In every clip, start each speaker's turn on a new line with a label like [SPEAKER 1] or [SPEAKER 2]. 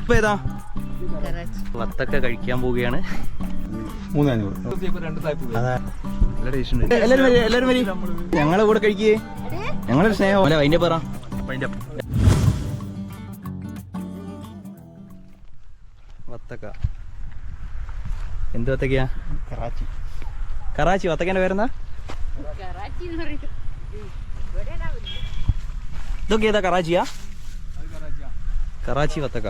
[SPEAKER 1] ഇപ്പൊ ഏതാ? വത്തൊക്കെ കഴിക്കാൻ പോവുകയാണ്.
[SPEAKER 2] മൂന്നഞ്ഞൂറ്
[SPEAKER 1] എല്ലാരും വരി എല്ലാരും വരി. ഞങ്ങളെ കൂടെ കഴിക്കേ? ഞങ്ങളൊരു സ്നേഹം. അല്ല അതിന്റെ പറ. വത്തക്ക. എന്ത് വത്തക്കയാ?
[SPEAKER 2] കറാച്ചി.
[SPEAKER 1] കറാച്ചി. വത്തക്കന്റെ പേരെന്താ? ഇതൊക്കെ ഏതാ കറാച്ചിയാ? കറാച്ചി വത്തക്ക.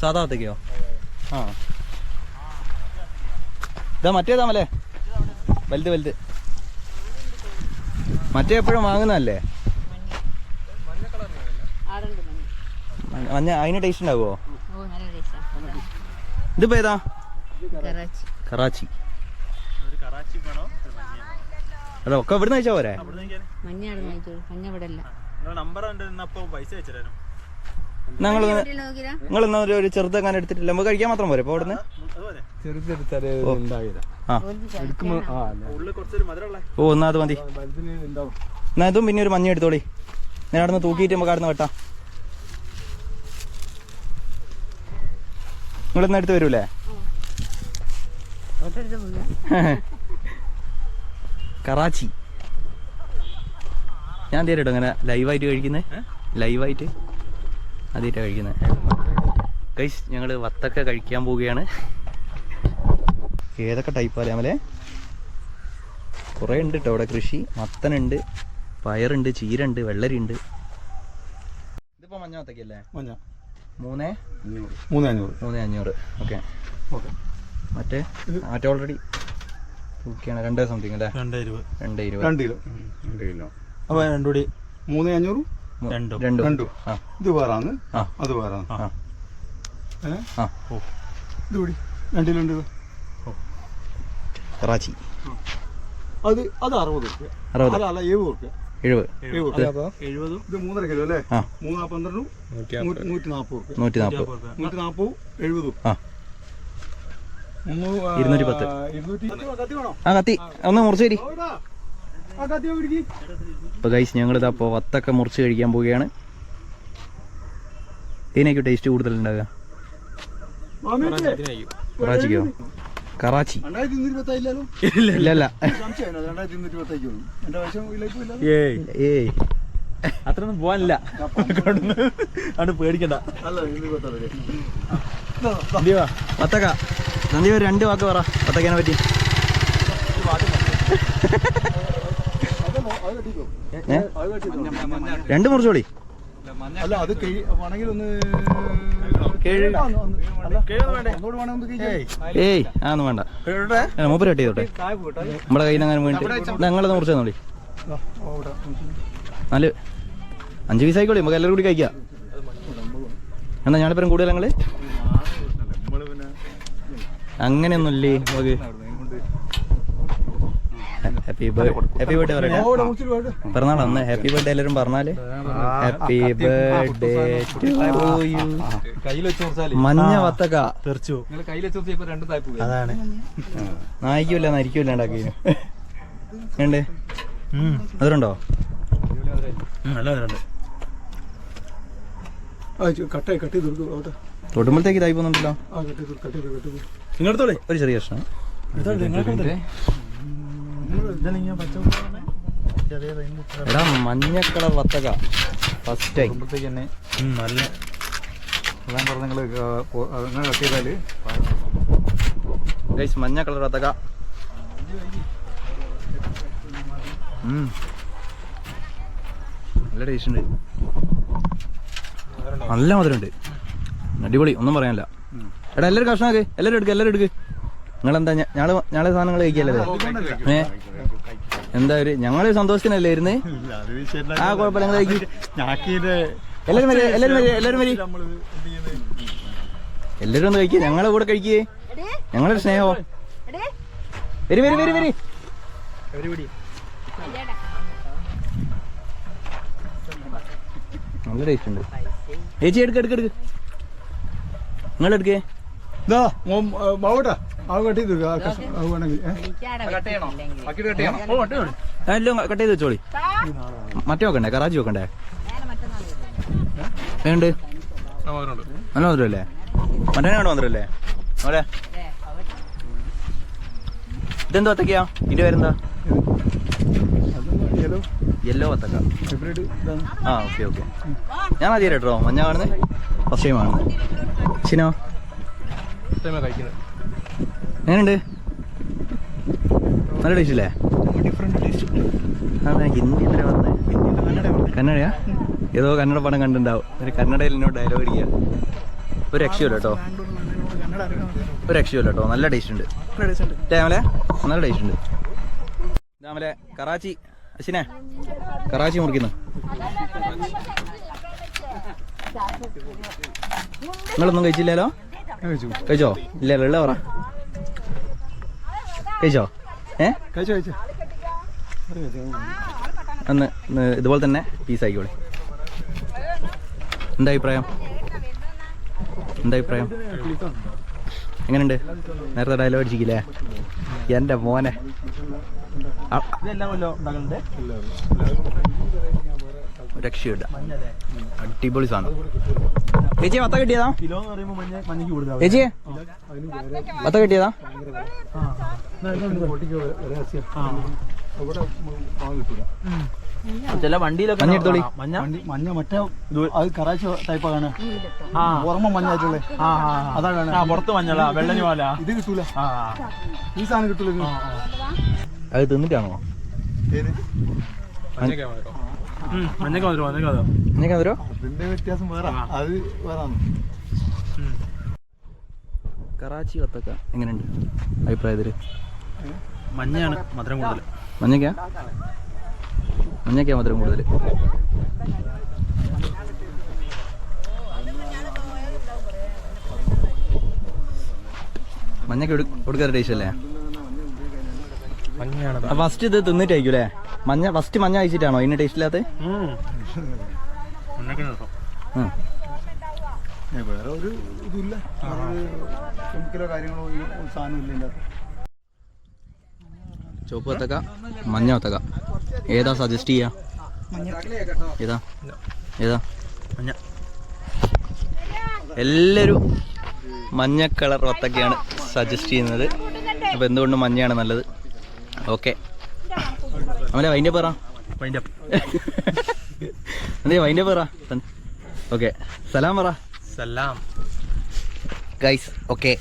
[SPEAKER 1] സാധാ വത്തക്കയോ? ആ. ഇതാ മറ്റേതാ മലേ. വലുത് വലുത്. മറ്റേ എപ്പോഴും വാങ്ങുന്നതല്ലേ? മഞ്ഞ അതിന് ടേസ്റ്റ് ഉണ്ടാവുമോ ഇതിപ്പോ ഏതാ? കറാച്ചി. അല്ല ഒക്കെ ഇവിടുന്ന് അയച്ചാ പോരെ?
[SPEAKER 3] മഞ്ഞ ഇവിടെ അല്ല
[SPEAKER 1] ഞങ്ങൾ നിങ്ങൾ എന്നാ ഒരു ചെറുതെങ്ങാൻ എടുത്തിട്ടില്ല. നമുക്ക് കഴിക്കാൻ മാത്രം പോരെ?
[SPEAKER 2] ചെറുതെടുത്താൽ
[SPEAKER 1] ഓ. എന്നാ അത് മതി. എന്നാ ഇതും പിന്നെ ഒരു മഞ്ഞ എടുത്തോളി. ഞാൻ അവിടെ നിന്ന് തൂക്കിയിട്ട് നമുക്ക് അവിടെ നിന്ന് വെട്ടാം. നിങ്ങൾ ഇന്ന് എടുത്ത് വരൂലേ? കറാച്ചി. ഞാൻ തീരട്ടോ അങ്ങനെ ലൈവായിട്ട് കഴിക്കുന്നത് ലൈവായിട്ട് ആദ്യമായിട്ടാണ് കഴിക്കുന്നത് കൈസ് ഞങ്ങൾ വത്തൊക്കെ കഴിക്കാൻ പോവുകയാണ്. ഏതൊക്കെ ടൈപ്പ് അറിയാമല്ലേ കുറേ ഉണ്ട് കേട്ടോ അവിടെ കൃഷി. മത്തനുണ്ട് പയറുണ്ട് ചീരണ്ട് വെള്ളരിയുണ്ട്. ഇതിപ്പോ മഞ്ഞ വത്തക്കല്ലേ
[SPEAKER 2] മഞ്ഞ.
[SPEAKER 1] മൂന്ന്?
[SPEAKER 2] അഞ്ഞൂറ്. മൂന്നഞ്ഞൂറ്
[SPEAKER 1] മൂന്ന് അഞ്ഞൂറ്. ഓക്കെ.
[SPEAKER 2] ഓക്കെ.
[SPEAKER 1] മറ്റേ മറ്റേ ഓൾറെഡി തൂക്കിയാണ് രണ്ട് സംതിങ് അല്ലേ?
[SPEAKER 4] രണ്ട് ഇരുപത്.
[SPEAKER 1] രണ്ട് ഇരുപത്.
[SPEAKER 2] രണ്ട് കിലോ. രണ്ട് കിലോ. അപ്പൊ രണ്ടുപടി മൂന്ന് അഞ്ഞൂറ്?
[SPEAKER 4] രണ്ടും.
[SPEAKER 1] രണ്ടും.
[SPEAKER 2] രണ്ടും. ഇത്
[SPEAKER 1] വേറാന്ന്.
[SPEAKER 2] അത്
[SPEAKER 1] വേറാന്ന്.
[SPEAKER 2] ഏ?
[SPEAKER 1] ആ.
[SPEAKER 2] ഇത് കൂടി. രണ്ടിലുണ്ട് ഇത്.
[SPEAKER 1] കറാച്ചി.
[SPEAKER 2] അത് അത് അറുപത് റുപ്യ
[SPEAKER 1] അറുപത്.
[SPEAKER 2] അല്ല അല്ല എഴുപത് റുപ്യ ഇത് മൂന്നര കിലോ അല്ലേ?
[SPEAKER 1] ആ.
[SPEAKER 2] മൂന്ന് പന്ത്രണ്ടും നൂറ്റി നൂറ്റി നാൽപ്പത് റുപ്യ
[SPEAKER 1] നൂറ്റി നാൽപ്പത്
[SPEAKER 2] നൂറ്റി നാൽപ്പതും എഴുപതും.
[SPEAKER 1] ആ. ഇരുന്നൂറ്റി പത്ത്.
[SPEAKER 2] ഇരുന്നൂറ്റി കത്തി.
[SPEAKER 1] ഒന്ന് മുറിച്ച് ഇപ്പൊ ഗൈസ് ഞങ്ങളിതാ അപ്പോൾ വത്തൊക്കെ മുറിച്ച് കഴിക്കാൻ പോവുകയാണ്. ഇതിനേക്ക് ടേസ്റ്റ് കൂടുതൽ
[SPEAKER 2] ഉണ്ടാകുക
[SPEAKER 1] കറാച്ചിക്കോ? കറാച്ചി. ഇല്ലല്ല.
[SPEAKER 4] അത്രയൊന്നും പോവാനില്ല. അവിടെ പേടിക്കണ്ട.
[SPEAKER 1] പത്തക്ക ഒരു രണ്ട് വാക്ക് പറ. പത്തക്കനെ പറ്റി? രണ്ട് മുറിച്ചോളി.
[SPEAKER 2] അല്ല അത് വേണമെങ്കിൽ ഒന്ന്
[SPEAKER 1] ഏയ്. ആ വേണ്ട. മൂപ്പര് കട്ട് ചെയ്തോട്ടെ. നമ്മുടെ കയ്യിൽ നിന്ന് അങ്ങനെ വീണിട്ട് ഞങ്ങളത് മുറിച്ചു തന്നോളി. നാല്. അഞ്ച് പീസ് ആയിക്കോളി നമുക്ക് എല്ലാവരും കൂടി കഴിക്കാം. എന്നാ ഞാനിപ്പം കൂടുതൽ ഞങ്ങൾ അങ്ങനെയൊന്നുമില്ലേ നമുക്ക്? ഹാപ്പി ബർത്ത്ഡേ ഹാപ്പി ബർത്ത്ഡേ പറയട്ടെ. പിറന്നാൾ അന്ന്. ഹാപ്പി ബർത്ത്ഡേ എല്ലാവരും പറഞ്ഞാൽ. ഹാപ്പി ബർത്ത്ഡേ മഞ്ഞ വത്തക്ക.
[SPEAKER 4] തെറിച്ചു. അതാണ്.
[SPEAKER 1] നായിക്കൂല നരിക്കൂല ഉണ്ടാക്കി. ഉണ്ട് അതിലുണ്ടോ. തൊടുമ്പോഴത്തേക്ക് ഇതായി പോകുന്നുണ്ടല്ലോ. ഒരു ചെറിയ പ്രശ്നം. എടാ മഞ്ഞ കളർ വത്തക ഫസ്റ്റ് ടൈം
[SPEAKER 2] തന്നെ
[SPEAKER 4] നല്ല
[SPEAKER 2] ഞാൻ പറഞ്ഞ നിങ്ങൾ അങ്ങനെ കട്ട് ചെയ്താൽ.
[SPEAKER 1] ഗൈസ് മഞ്ഞ കളർ വത്തക നല്ല ടേസ്റ്റ് ഉണ്ട്. നല്ല മധുരമുണ്ട്. അടിപൊളി ഒന്നും പറയാനില്ല. എടാ എല്ലാവരും കഷ്ണമാക്ക് എല്ലാവരും എടുക്ക് എല്ലാവരും എടുക്ക്. നിങ്ങളെന്താ ഞങ്ങൾ ഞങ്ങളെ സാധനങ്ങൾ കഴിക്കല്ലേ? ഏ? എന്താ ഒരു ഞങ്ങൾ സന്തോഷത്തിനല്ലേ ഇരുന്ന് ആ കുഴപ്പമില്ല ഞങ്ങൾ കഴിക്കും. എല്ലാവരും വരി എല്ലാവരും വരി എല്ലാവരും വരി. എല്ലാവരും ഒന്ന് കഴിക്കുക ഞങ്ങളെ കൂടെ കഴിക്കേ. ഞങ്ങളൊരു സ്നേഹമോ വരി വരി വരി വരി. നല്ല ടേസ്റ്റ് ഉണ്ട്. ചേച്ചി എടുക്ക് എടുക്ക് എടുക്ക്. നിങ്ങളെടുക്കേ.
[SPEAKER 2] ഇതാ ബാവട്ടാ ആ കട്ട് ചെയ്ത്?
[SPEAKER 1] വെച്ചോളി. മറ്റേ വെക്കണ്ടേ? കറാജി വെക്കണ്ടേ? വേണ്ട നല്ല മധുരമല്ലേ മറ്റേ കണ്ട് മധുരമല്ലേ അവിടെ ഇതെന്തോ വത്തക്കയാ ഇതിന്റെ പേരെന്താ?
[SPEAKER 2] യെല്ലോ.
[SPEAKER 1] വത്തക്ക ആ ഓക്കെ ഓക്കെ. ഞാൻ ആദ്യം കേട്ടോ. മഞ്ഞ കാണുന്നത്? ഫസ്റ്റ് ടൈം കാണുന്നത് ചിനോ
[SPEAKER 4] കഴിക്കുന്നത്.
[SPEAKER 1] എങ്ങനെയുണ്ട്? നല്ല ടേസ്റ്റ് അല്ലേ അതെ ഹിന്ദി എത്ര പറഞ്ഞത് കന്നഡയാ? ഏതോ കന്നഡ പടം കണ്ടിട്ടുണ്ടാവും. ഒരു കന്നഡയിൽ എന്നോട് ഡയലോഗ് അടിക്കുക ഒരു രക്ഷയില്ല കേട്ടോ. ഒരു രക്ഷയില്ല കേട്ടോ. നല്ല ടേസ്റ്റ് ഉണ്ട്. രാമലെ നല്ല ടേസ്റ്റ് ഉണ്ട്. രാമലെ കറാച്ചി അശ്വിനെ. കറാച്ചി മുറിക്കുന്നു. നിങ്ങളൊന്നും കഴിച്ചില്ലല്ലോ?
[SPEAKER 2] കഴിച്ചു?
[SPEAKER 1] ഇല്ല വെള്ള പറ. കഴിച്ചോ? ഏ?
[SPEAKER 2] കഴിച്ചോ കഴിച്ചോ.
[SPEAKER 1] അന്ന് ഇതുപോലെ തന്നെ പീസ് ആയിക്കോളെ. എന്താ അഭിപ്രായം? എന്താ അഭിപ്രായം? എങ്ങനെയുണ്ട് നേരത്തെ ഡയലോഗ് അടിച്ചിക്കില്ലേ എന്റെ മോനെ ആ,
[SPEAKER 4] ഇതെല്ലാം വല്ലോ ഉണ്ടാക്കുന്നുണ്ട്
[SPEAKER 1] രക്ഷയില്ല. അടിപൊളി സാധനം. ചേച്ചി വത്ത കിട്ടിയതാ?
[SPEAKER 4] കിലോ എന്ന് പറയുമ്പോൾ മഞ്ഞ
[SPEAKER 1] വത്ത കിട്ടിയതാ?
[SPEAKER 4] ചില വണ്ടിയിലൊക്കെ
[SPEAKER 1] മഞ്ഞ എടുത്തോളി.
[SPEAKER 4] മഞ്ഞ?
[SPEAKER 2] മഞ്ഞ മഞ്ഞ മറ്റേ അത് കറാച്ചി ടൈപ്പാണ്
[SPEAKER 4] ആണ്
[SPEAKER 2] ഓർമ്മ മഞ്ഞായിട്ടുള്ളേ
[SPEAKER 4] ആ
[SPEAKER 2] അതാണ്
[SPEAKER 4] ആ. പുറത്ത് മഞ്ഞളാ വെള്ളഞ്ഞ പോലെ.
[SPEAKER 2] ഇത് കിട്ടൂല.
[SPEAKER 4] ആ
[SPEAKER 2] ഈ സാധനം കിട്ടൂല.
[SPEAKER 1] അത് തിന്നിട്ടാണോ?
[SPEAKER 2] അതിന്റെ വ്യത്യാസം വേറെ. അത് വേറെ
[SPEAKER 1] കറാച്ചി വത്തക്ക എങ്ങനെയുണ്ട് അഭിപ്രായത്തിൽ?
[SPEAKER 4] മഞ്ഞയാണ് മധുരം കൂടുതൽ.
[SPEAKER 1] മഞ്ഞക്കാ? മഞ്ഞക്കാ മധുരം കൂടുതൽ. മഞ്ഞക്ക് കൊടുക്കാറ് ടേസ്റ്റ് അല്ലേ? ഫസ്റ്റ് ഇത് തിന്നിട്ടായിരിക്കും അല്ലേ? മഞ്ഞ ഫസ്റ്റ് മഞ്ഞ കഴിച്ചിട്ടാണോ? ഇതിന് ടേസ്റ്റ് ഇല്ലാത്ത
[SPEAKER 2] വേറെ ഒരു ഇതില്ല. കെമിക്കലോ കാര്യങ്ങളോ
[SPEAKER 1] ചുവപ്പ് വത്തക്ക മഞ്ഞ വത്തക്ക. ഏതാ സജസ്റ്റ് ചെയ്യാ? ഏതാ? ഏതാ?
[SPEAKER 4] മഞ്ഞ.
[SPEAKER 1] എല്ലാരും മഞ്ഞ കളർ വത്തക്കയാണ് സജസ്റ്റ് ചെയ്യുന്നത്. അപ്പോൾ എന്തുകൊണ്ടും മഞ്ഞയാണ് നല്ലത്. ഓക്കെ അമല വൈന്റെ പറ. എന്തേ വൈന്റെ പറ? ഓക്കെ സലാം പറ.
[SPEAKER 4] സലാം.
[SPEAKER 1] Guys okay